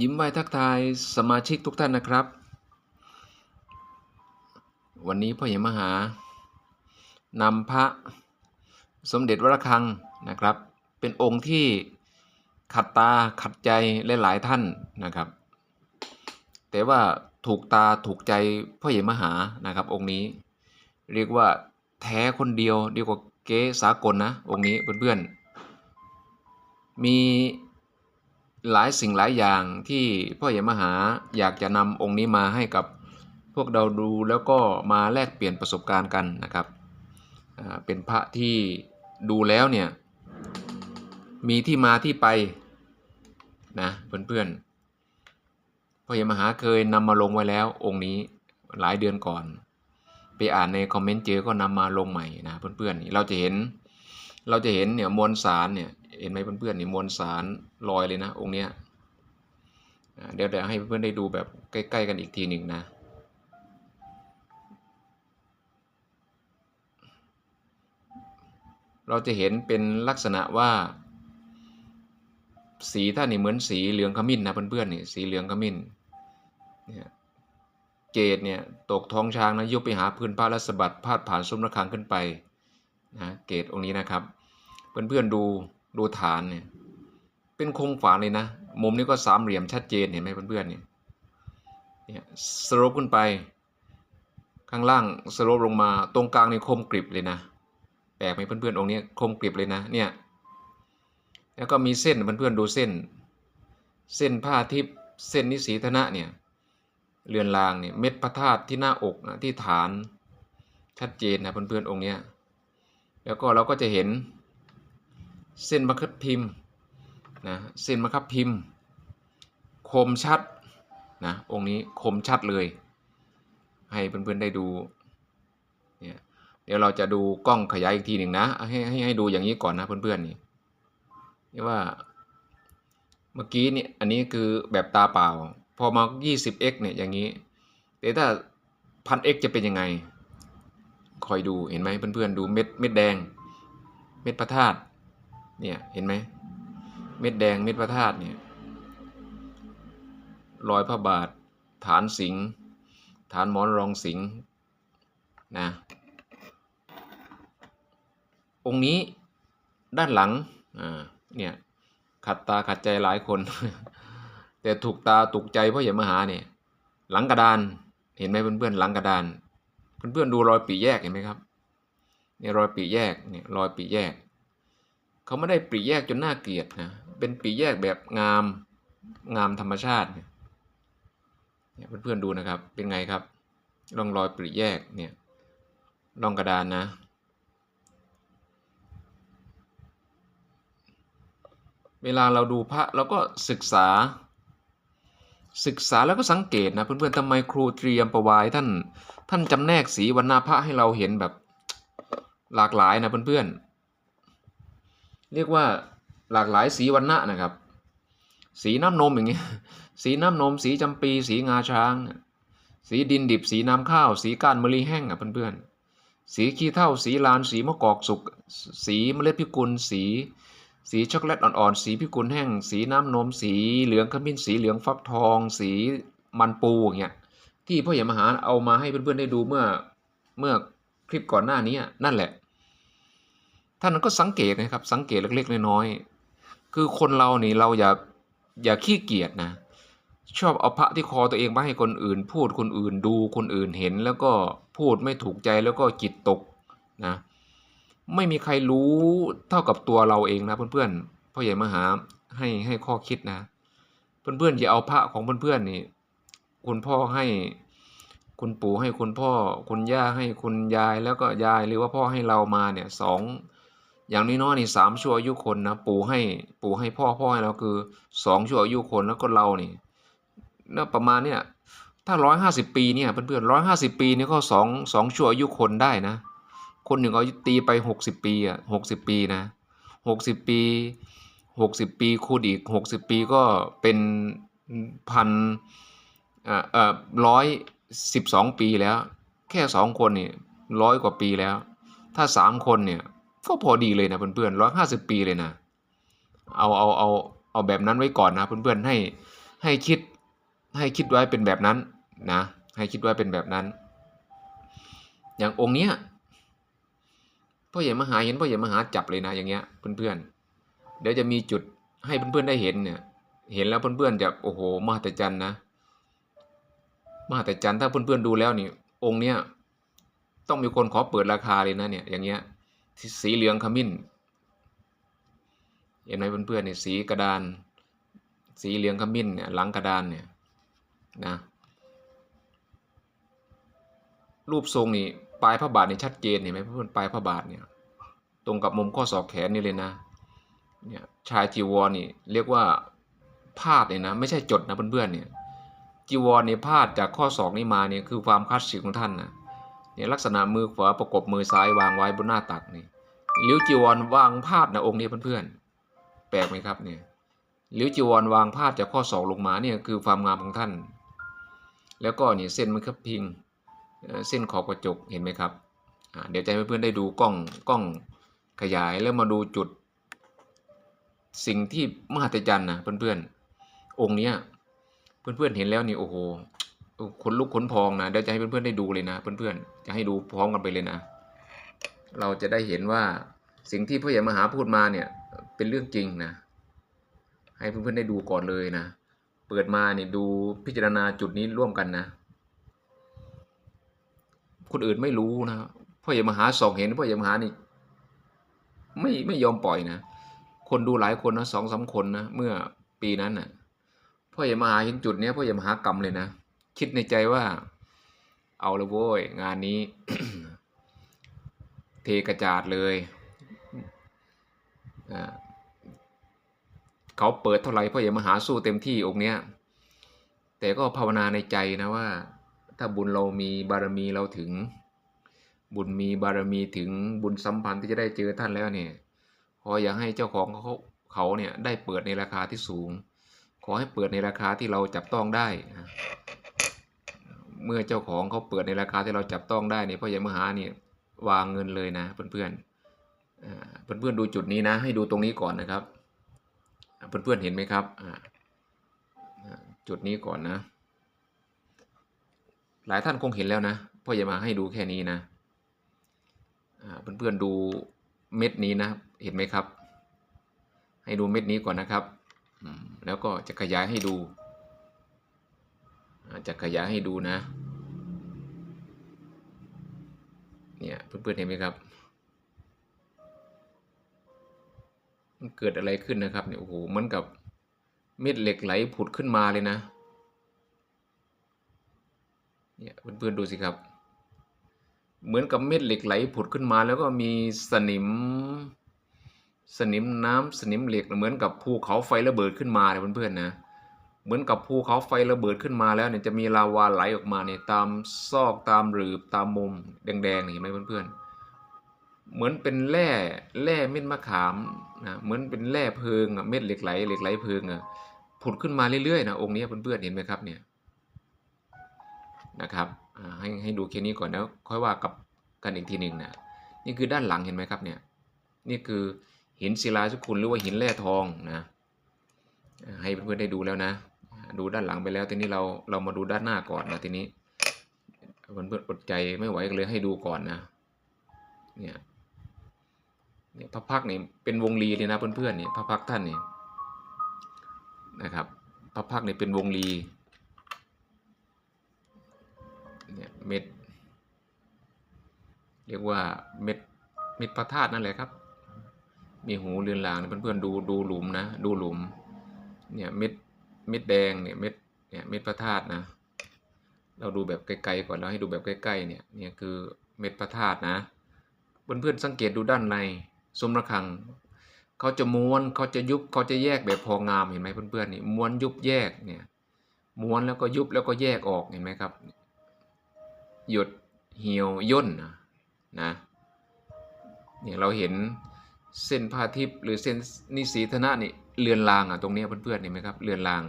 ยิ้มไหว้ทักทายสมาชิกทุกท่านนะครับ วันนี้พ่อใหญ่มหานำพระสมเด็จวรคังนะครับ เป็นองค์ที่ขัดตาขัดใจหลายๆท่านนะครับ แต่ว่าถูกตาถูกใจพ่อใหญ่มหานะครับ องค์นี้ เรียกว่าแท้คนเดียวดีกว่าเก๊สากลนะองค์นี้เพื่อนๆมี หลายสิ่งหลายอย่างที่พ่อใหญ่มหาอยากจะนำองค์นี้มาให้กับพวกเราดูแล้วก็มาแลกเปลี่ยนประสบการณ์กันนะครับ เป็นพระที่ดูแล้วเนี่ยมีที่มาที่ไปนะเพื่อนๆพ่อใหญ่มหาเคยนำมาลงไว้แล้วองค์นี้หลายเดือนก่อน ไปอ่านในคอมเมนต์เจอก็นำมาลงใหม่นะเพื่อนๆเราจะเห็นเราจะเห็นเนี่ยมวลสารเนี่ย เห็นไหมเพื่อนๆนี่มวลสารลอยเลยนะ องค์เนี้ยเดี๋ยวเดี๋ยวให้เพื่อนๆได้ดูแบบใกล้ ๆ กันอีกทีหนึ่งนะเราจะเห็นเป็นลักษณะว่า สีท่านนี่เหมือนสีเหลืองขมิ้นนะเพื่อนๆนี่สีเหลืองขมิ้นเนี่ยเกตเนี่ยตกท้องช้างนะยกไปหาพื้นผ้าและสะบัดพาดผ่านซุ้มระฆังขึ้นไปนะเกตองค์นี้นะครับ เพื่อนๆดู ดูฐานเนี่ย เป็นโครงฝาเลยนะ มุมนี้ก็สามเหลี่ยมชัดเจนเห็นไหมเพื่อนๆเนี่ยเนี่ยสโลปขึ้นไป ข้างล่างสโลปลงมาตรงกลางนี่คมกริบเลยนะแปลกไหมเพื่อนๆองค์นี้คมกริบเลยนะเนี่ยแล้วก็มีเส้นเพื่อนๆดูเส้น เส้นผ้าทิพย์เส้นนิสีธนะเนี่ยเรือนรางเนี่ยเม็ดพระธาตุที่หน้าอกนะที่ฐานชัดเจนนะเพื่อนๆองค์เนี้ยแล้วก็เราก็จะเห็น เส้นมะคับพิมพ์นะเส้นมะคับพิมพ์ คมชัดนะองค์นี้คมชัดเลย ให้เพื่อนๆได้ดูเนี่ยเดี๋ยวเราจะดูกล้องขยายอีกทีหนึ่งนะให้ให้ให้ดูอย่างนี้ก่อนนะเพื่อนๆนี่นี่ว่าเมื่อกี้เนี่ยอันนี้คือแบบตาเปล่า พอมา 20x เนี่ยอย่างนี้แต่ถ้า 1000x จะเป็นยังไง คอยดูเห็นไหมเพื่อนๆดูเม็ดเม็ดแดง เม็ดพระธาตุ เนี่ยเห็นไหมเม็ดแดงเม็ดพระธาตุเนี่ยรอยพระบาท ฐานสิงฐานหมอนรองสิงนะองค์นี้ด้านหลังอ่าเนี่ยขัดตาขัดใจหลายคน แต่ถูกตาถูกใจเพราะอย่ามหาเนี่ยหลังกระดานเห็นไหมเพื่อนๆหลังกระดาน เพื่อนๆดูรอยปีแยกเห็นไหมครับเนี่ยรอยปีแยกเนี่ยรอยปีแยก เขาไม่ได้ปีแยกจนน่าเกลียดนะเป็นปีแยกแบบงามงามธรรมชาติเนี่ยเพื่อนๆดูนะครับเป็นไงครับร่องรอยปีแยกเนี่ยร่องกระดานนะ เวลาเราดูพระเราก็ศึกษา ศึกษาแล้วก็สังเกตนะเพื่อนๆทำไมครูเตรียมประวายท่านท่านจำแนกสีวรรณพระให้เราเห็นแบบหลากหลายนะเพื่อนๆ เรียกว่าหลากหลายสีวรรณะนะครับ สีน้ำนมอย่างเงี้ยสีน้ำนม สีจำปี สีงาช้าง สีดินดิบ สีน้ำข้าว สีก้านมะลิแห้งอะเพื่อนๆ สีขี้เถ้า สีลาน สีมะกอกสุก สีเมล็ดพิกุล สี สีช็อกโกแลตอ่อนๆ สีพิกุลแห้ง สีน้ำนม สีเหลืองขมิ้น สีเหลืองฟักทอง สีมันปูอย่างเงี้ย ที่พ่อใหญ่มหาเอามาให้เพื่อนๆได้ดูเมื่อ เมื่อคลิปก่อนหน้านี้นั่นแหละ ท่านก็สังเกตนะครับ สังเกตเล็กๆน้อยๆคือคนเรานี่เราอย่าอย่าขี้เกียจนะ ชอบเอาพระที่คอตัวเองมาให้คนอื่น พูดคนอื่นดูคนอื่นเห็น แล้วก็พูดไม่ถูกใจแล้วก็จิตตกนะไม่มีใครรู้เท่ากับตัวเราเองนะเพื่อนๆพ่อใหญ่มหาให้ให้ข้อคิดนะ เพื่อนๆอย่าเอาพระของเพื่อนๆนี่คุณพ่อให้คุณปู่ให้คุณพ่อ คุณย่าให้คุณยายแล้วก็ยายหรือว่าพ่อให้เรามาเนี่ยสอง อย่างน้อยๆนี่สามชั่วอายุคนนะปู่ให้ปู่ให้พ่อพ่อให้เราคือสองชั่วอายุคนแล้วก็เรานี่แล้วประมาณเนี่ยถ้าร้อยห้าสิบปีเนี่ยเพื่อนๆร้อยห้าสิบปีนี่ก็สองสองชั่วอายุคนได้นะ คนหนึ่งเอาตีไปหกสิบปีอะหกสิบปีนะหกสิบปีหกสิบปีคูณอีกหกสิบปีก็เป็นพันอ่าเอ่อร้อยสิบสองปีแล้ว แค่สองคนนี่ร้อยกว่าปีแล้ว ถ้าสามคนเนี่ย ก็พอดีเลยนะเพื่อนๆร้อยห้าสิบปีเลยนะ เอาเอาเอาเอาแบบนั้นไว้ก่อนนะเพื่อนๆให้ให้คิดให้คิดไว้เป็นแบบนั้นนะ ให้คิดไว้เป็นแบบนั้น อย่างองค์เนี้ยพ่อใหญ่มหาเห็นพ่อใหญ่มหาจับเลยนะอย่างเงี้ยเพื่อนๆเดี๋ยวจะมีจุดให้เพื่อนๆได้เห็นเนี่ยเห็นแล้วเพื่อนๆจะโอ้โหมหัศจรรย์นะมหัศจรรย์ถ้าเพื่อนๆดูแล้วนี่องค์เนี้ยต้องมีคนขอเปิดราคาเลยนะเนี่ยอย่างเงี้ย สีเหลืองขมิ้น เห็นไหมเพื่อนๆเนี่ยสีกระดาน สีเหลืองขมิ้นเนี่ยหลังกระดานเนี่ยนะรูปทรงนี่ปลายพระบาทนี่ชัดเจนเห็นไหมเพื่อนๆปลายพระบาทเนี่ยตรงกับมุมข้อศอกแขนนี่เลยนะเนี่ยชายจีวรนี่เรียกว่าพาดเนี่ยนะไม่ใช่จดนะเพื่อนๆเนี่ยจีวรเนี่ยพาดจากข้อศอกนี่มาเนี่ยคือความคลาสสิกของท่านนะ เนี่ยลักษณะมือขวาประกบมือซ้ายวางไว้บนหน้าตักนี่ลิ้วจีวรวางพาดนะองค์นี้เพื่อนๆแปลกไหมครับเนี่ยลิ้วจีวรวางพาดจากข้อศอกลงมาเนี่ยคือความงามของท่าน แล้วก็เนี่ยเส้นมันครับพิงเส้นขอบกระจกเห็นไหมครับเดี๋ยวจะให้เพื่อนๆได้ดูกล้องกล้องขยายแล้วมาดูจุด สิ่งที่มหัศจรรย์นะเพื่อนๆองค์เนี้ยเพื่อนๆเห็นแล้วนี่โอ้โห ขนลุกขนพองนะเดี๋ยวจะให้เพื่อนๆได้ดูเลยนะ เพื่อนๆจะให้ดูพร้อมกันไปเลยนะ เราจะได้เห็นว่าสิ่งที่พ่อใหญ่มหาพูดมาเนี่ย เป็นเรื่องจริงนะ ให้เพื่อนๆได้ดูก่อนเลยนะ เปิดมาเนี่ยดูพิจารณาจุดนี้ร่วมกันนะ คนอื่นไม่รู้นะพ่อใหญ่มหาส่องเห็นพ่อใหญ่มหานี่ไม่ไม่ยอมปล่อยนะคนดูหลายคนนะสองสามคนนะเมื่อปีนั้นน่ะพ่อใหญ่มหาเห็นจุดเนี้ยพ่อใหญ่มหากรรมเลยนะ คิดในใจว่า เอาละโว้ยงานนี้ เทกระจาดเลย เขาเปิดเท่าไหร่พ่อใหญ่มหาสู้เต็มที่องค์เนี้ย แต่ก็ภาวนาในใจนะว่า ถ้าบุญเรามีบารมีเราถึง บุญมีบารมีถึงบุญสัมพันธ์ที่จะได้เจอท่านแล้วเนี่ยขออย่าให้เจ้าของเขาเขาเนี่ยได้เปิดในราคาที่สูง ขอให้เปิดในราคาที่เราจับต้องได้ เมื่อเจ้าของเขาเปิดในราคาที่เราจับต้องได้เนี่ยพ่อใหญ่มหาเนี่ยวางเงินเลยนะเพื่อนๆอ่าเพื่อนๆดูจุดนี้นะ ให้ดูตรงนี้ก่อนนะครับอ่าเพื่อนๆเห็นไหมครับจุดนี้ก่อนนะ หลายท่านคงเห็นแล้วนะพ่อใหญ่มาให้ดูแค่นี้นะอ่าเพื่อนๆดูเม็ดนี้นะเห็นไหมครับ ให้ดูเม็ดนี้ก่อนนะครับแล้วก็จะขยายให้ดู อาจะขยายให้ดูนะ เนี่ยเพื่อนๆเห็นไหมครับ มันเกิดอะไรขึ้นนะครับเนี่ยโอ้โหเหมือนกับเม็ดเหล็กไหลผุดขึ้นมาเลยนะ เนี่ยเพื่อนๆดูสิครับ เหมือนกับเม็ดเหล็กไหลผุดขึ้นมาแล้วก็มีสนิม สนิมน้ำสนิมเหล็กเหมือนกับภูเขาไฟระเบิดขึ้นมาเลยเพื่อนๆนะ เหมือนกับภูเขาไฟระเบิดขึ้นมาแล้วเนี่ยจะมีลาวาไหลออกมาเนี่ยตามซอกตามหลืบตามมุมแดงๆนี่เห็นไหมเพื่อนๆ เหมือนเป็นแร่แร่เม็ดมะขามนะเหมือนเป็นแร่เพลิงเม็ดเหล็กไหลเหล็กไหลเพลิงอะผุดขึ้นมาเรื่อยๆนะองค์นี้เพื่อนๆเห็นไหมครับเนี่ยนะครับให้ให้ดูแค่นี้ก่อนแล้วค่อยว่ากับกันอีกทีหนึ่งนะนี่คือด้านหลังเห็นไหมครับเนี่ยนี่คือหินศิลาสุคุณหรือว่าหินแร่ทองนะให้เพื่อนๆได้ดูแล้วนะ ดูด้านหลังไปแล้วทีนี้เราเรามาดูด้านหน้าก่อนนะทีนี้เพื่อนๆอนอดใจไม่ไหวก็เลยให้ดูก่อนนะเนี่ยเนี่ยพระพักตร์นี่ยเป็นวงรีเลยนะเพื่อนๆนี่พระพักท่านนี่นะครับพระพักตร์นี่ยเป็นวงรีเนี่ยเม็ดเรียกว่าเม็ดเม็ดพระธาตุนั่นแหละครับมีหูเรือนรางนเพื่อนๆดูดูหลุมนะ ดูหลุมเนี่ยเม็ด เม็ดแดงเนี่ยเม็ดเนี่ยเม็ดพระธาตุนะ เราดูแบบไกลๆก่อนแล้วให้ดูแบบใกล้ๆเนี่ยเนี่ยคือเม็ดพระธาตุนะเพื่อนๆสังเกตดูด้านในซุ้มระฆังเขาจะม้วนเขาจะยุบเขาจะแยกแบบพองามเห็นไหมเพื่อนๆนี่ม้วนยุบแยกเนี่ยม้วนแล้วก็ยุบแล้วก็แยกออกเห็นไหมครับ หยดเหี่ยวย่นนะนะเนี่ยเราเห็นเส้นพาทิพย์หรือเส้นนิสีธนะนี่ เลือนลางอะตรงนี้เพื่อนๆเห็นไหมครับเลือนลาง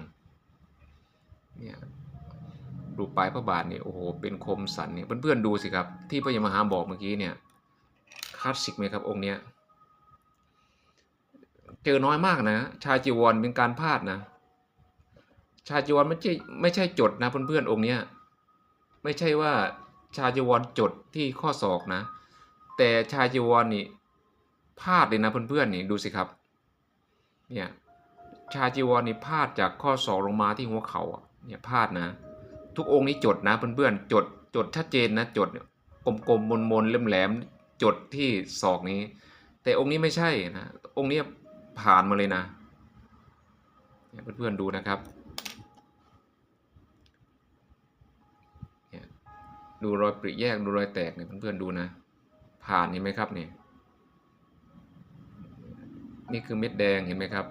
เนี่ยดูปลายพระบาทเนี่ยโอ้โหเป็นคมสันเนี่ยเพื่อนๆดูสิครับ ที่พระยมหาบอกเมื่อกี้เนี่ยคลาสสิกไหมครับองค์เนี้ยเจอน้อยมากนะ ชาจีวรเป็นการพลาดนะ ชาจีวรไม่ใช่ไม่ใช่จดนะเพื่อนๆองค์เนี้ยไม่ใช่ว่าชาจีวรจดที่ข้อศอกนะ แต่ชาจีวรนี่พลาดเลยนะเพื่อนๆนี่ดูสิครับ เนี่ยชาจีวรนี่พาดจากข้อศอกลงมาที่หัวเข่าอะเนี่ยพาดนะ ทุกองค์นี้จดนะเพื่อนๆจดจดชัดเจนนะจดกลมๆมนๆเล็มแหลมจดที่ศอกนี้ แต่องค์นี้ไม่ใช่นะองค์นี้ผ่านมาเลยนะเนี่ยเพื่อนๆดูนะครับเนี่ยดูรอยปริแยกดูรอยแตกเนี่ยเพื่อนๆดูนะ ผ่านเห็นไหมครับเนี่ย นี่คือเม็ดแดงเห็นไหมครับ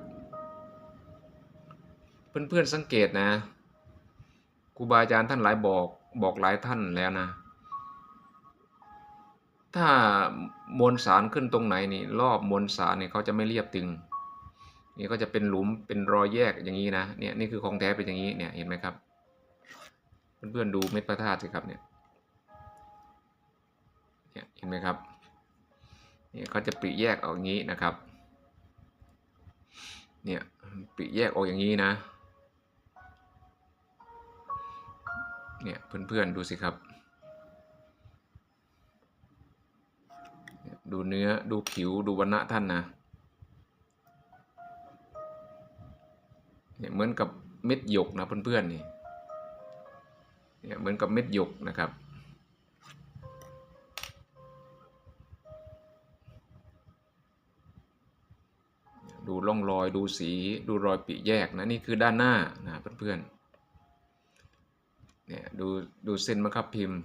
เพื่อนๆสังเกตนะครูบาอาจารย์ท่านหลายบอกบอกหลายท่านแล้วนะ ถ้ามวลสารขึ้นตรงไหนนี่รอบมวลสารเนี่ยเขาจะไม่เรียบตึง นี่ก็จะเป็นหลุมเป็นรอยแยกอย่างนี้นะเนี่ยนี่คือของแท้เป็นอย่างนี้เนี่ยเห็นไหมครับ เพื่อนๆดูเม็ดพระธาตุสิครับเนี่ยเนี่ยเห็นไหมครับเนี่ยเขาจะปริแยกออกอย่างนี้นะครับ เนี่ยปริแยกออกอย่างนี้นะ เนี่ยเพื่อนๆดูสิครับ ดูเนื้อดูผิวดูวันณะท่านนะ เนี่ยเหมือนกับเม็ดหยกนะเพื่อนๆนี่ เนี่ยเหมือนกับเม็ดหยกนะครับ ดูร่องรอยดูสีดูรอยปิแยกนะนี่คือด้านหน้านะเพื่อนๆเนี่ยดูดูเส้นมะครับพิมพ์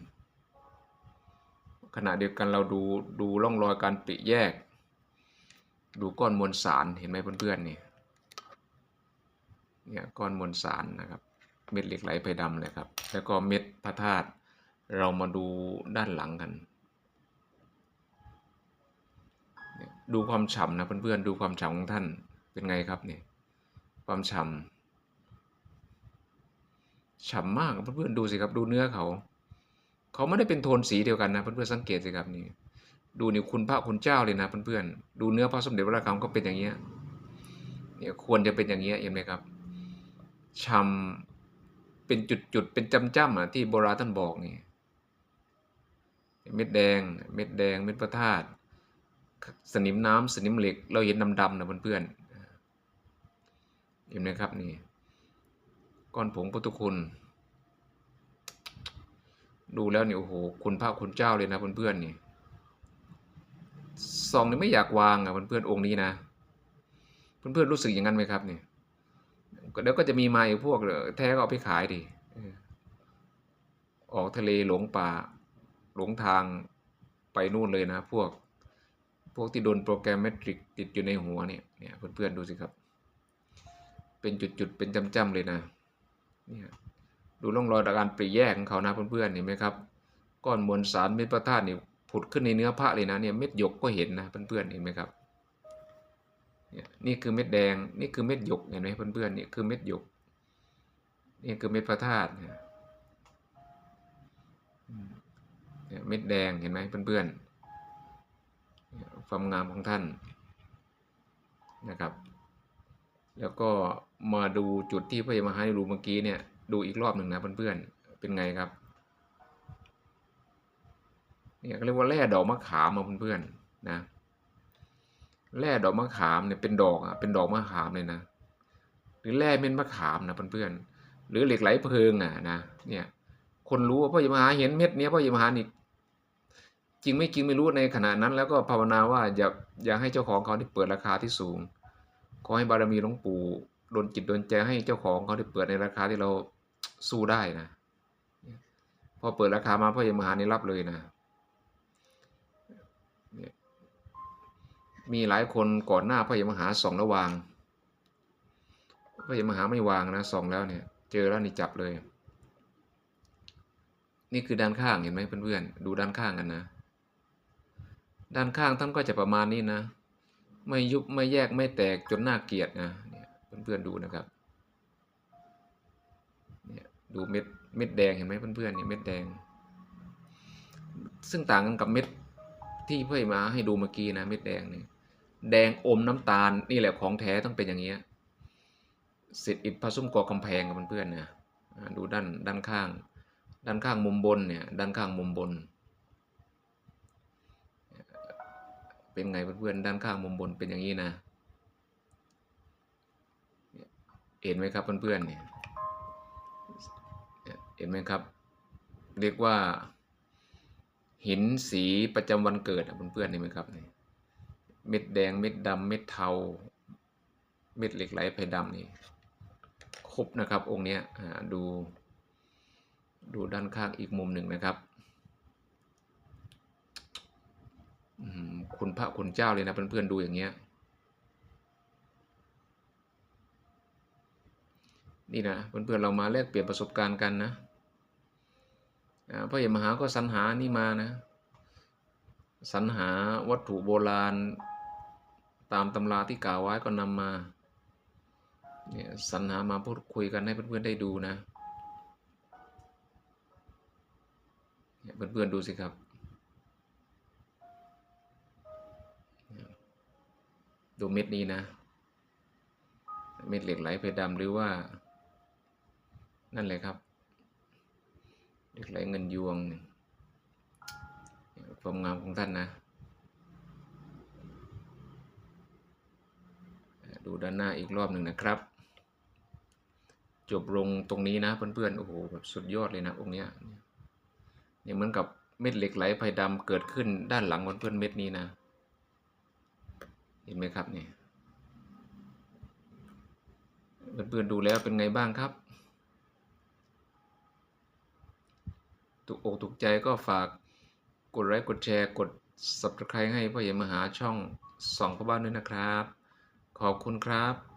ขณะเดียวกันเราดูดูร่องรอยการปริแยก ดูก้อนมวลสารเห็นไหมเพื่อนๆนี่เนี่ยก้อนมวลสารนะครับเม็ดเหล็กไหลไพดำเลยครับแล้วก็เม็ดพระธาตุเรามาดูด้านหลังกันเนี่ย ดูความฉ่ำนะเพื่อนๆดูความฉ่ำของท่านเป็นไงครับเนี่ยความฉ่ำฉ่ำมากเพื่อนๆดูสิครับดูเนื้อเขาเขาไม่ได้เป็นโทนสีเดียวกันนะเพื่อนๆสังเกตสิครับนี่ดูนี่คุณพระคุณเจ้าเลยนะเพื่อนๆดูเนื้อพระสมเด็จพระราชคำก็เป็นอย่างเงี้ยเนี่ยควรจะเป็นอย่างเงี้ยเห็นไหมครับชำเป็นจุดๆเป็นจำๆอะที่โบราณท่านบอกนี่เม็ดแดง เม็ดแดง เม็ดพระธาตุ สนิมน้ำสนิมเหล็ก เราเห็นดำๆนะเพื่อนๆเห็นไหมครับนี่ก้อนผงพุทธคุณ ดูแล้วเนี่ยโอ้โหคุณพระคุณเจ้าเลยนะเพื่อนๆนี่ซองนี่ไม่อยากวางอะเพื่อนๆองค์นี้นะ เพื่อนๆรู้สึกอย่างนั้นไหมครับเนี่ยเดี๋ยวก็จะมีมาอีกพวกเลยแท้ก็เอาไปขายดิออกทะเลหลงป่าหลงทางไปนู่นเลยนะ พวก พวกที่โดนโปรแกรมเมตริกติดอยู่ในหัวเนี่ยเนี่ยเพื่อนๆดูสิครับ เป็นจุดๆเป็นจำๆเลยนะเนี่ยดูร่องรอยการปริแยกของเขานะเพื่อนๆเห็นไหมครับก้อนมวลสารเม็ดพระธาตุนี่ผุดขึ้นในเนื้อพระเลยนะเนี่ยเม็ดหยกก็เห็นนะเพื่อนๆเห็นไหมครับเนี่ยนี่คือเม็ดแดงนี่คือเม็ดหยกเห็นไหมเพื่อนๆนี่คือเม็ดหยกนี่คือเม็ดพระธาตุเนี่ยเม็ดแดงเห็นไหมเพื่อนๆ ความงามของท่านนะครับ แล้วก็มาดูจุดที่พระยามาให้ดูเมื่อกี้เนี่ยดูอีกรอบหนึ่งนะเพื่อนๆเป็นไงครับเนี่ยเรียกว่าแร่ดอกมะขามมาเพื่อนๆนะแร่ดอกมะขามเนี่ยเป็นดอกอะเป็นดอกมะขามเลยนะ หรือแร่เม็ดมะขามนะเพื่อนๆหรือเหล็กไหลเพลิงอะนะเนี่ยคนรู้ว่าพ่อยมาหาเห็นเม็ดเนี้ยพ่อยมาหานี่ จริงไม่จริงไม่รู้ในขณะนั้น แล้วก็ภาวนาว่าอย่าอย่าให้เจ้าของเขาที่เปิดราคาที่สูง ขอให้บารมีหลวงปู่โดนจิตโดนใจให้เจ้าของเขาได้เปิดในราคาที่เราสู้ได้นะพอเปิดราคามาพ่อยมหานี่รับเลยนะมีหลายคนก่อนหน้าพ่อยมหาส่องระวางพ่อยมหาไม่วางนะส่องแล้วเนี่ย เจอแล้วนี่จับเลย นี่คือด้านข้างเห็นไหมเพื่อนๆดูด้านข้างกันนะ ด้านข้างท่านก็จะประมาณนี้นะ ไม่ยุบไม่แยกไม่แตกจนน่าเกลียดนะเพื่อนๆดูนะครับเนี่ยดูเม็ดเม็ดแดงเห็นไหมเพื่อนๆเนี่ยเม็ดแดง ซึ่งต่างกันกับเม็ดที่เพื่อนมาให้ดูเมื่อกี้นะเม็ดแดงเนี่ยแดงอมน้ำตาลนี่แหละของแท้ต้องเป็นอย่างเงี้ยเศษอิฐผสมก่อกำแพงกับเพื่อนๆนะอ่าดูด้านด้านข้าง ด้านข้างมุมบนเนี่ยด้านข้างมุมบน เป็นไงเพื่อนๆด้านข้างมุมบนเป็นอย่างนี้นะเห็นไหมครับเพื่อนๆเนี่ยเห็นไหมครับ เรียกว่าหินสีประจำวันเกิดอะเพื่อนๆเห็นไหมครับเนี่ยเม็ดแดงเม็ดดำเม็ดเทา เม็ดเหล็กไหลไผ่ดำนี่ครบนะครับองค์เนี้ยดูดูด้านข้างอีกมุมหนึ่งนะครับอืม คุณพระคุณเจ้าเลยนะเพื่อนๆดูอย่างเงี้ย นี่นะเพื่อนๆเรามาแลกเปลี่ยนประสบการณ์กันนะพระเอกมหาก็สรรหานี่มานะสรรหาวัตถุโบราณ ตามตำราที่กล่าวไว้ก็นำมาเนี่ยสรรหามาพูดคุยกันให้เพื่อนๆได้ดูนะเพื่อนๆดูสิครับ ดูเม็ดนี้นะ เม็ดเหล็กไหลเพดำหรือว่า นั่นเลยครับ เหล็กไหลเงินยวงความงามของท่านนะดูด้านหน้าอีกรอบหนึ่งนะครับ จบลงตรงนี้นะเพื่อนๆโอ้โหแบบสุดยอดเลยนะองค์เนี้ยเนี่ยเหมือนกับเม็ดเหล็กไหลไผ่ดำเกิดขึ้นด้านหลังเพื่อนๆเม็ดนี้นะ เห็นไหมครับเนี่ยเพื่อนๆดูแล้วเป็นไงบ้างครับถูกอกถูกใจก็ฝากกดไลค์กดแชร์กด subscribe ให้พ่อใหญ่มหาช่องสองพ่อบ้านด้วยนะครับ ขอบคุณครับ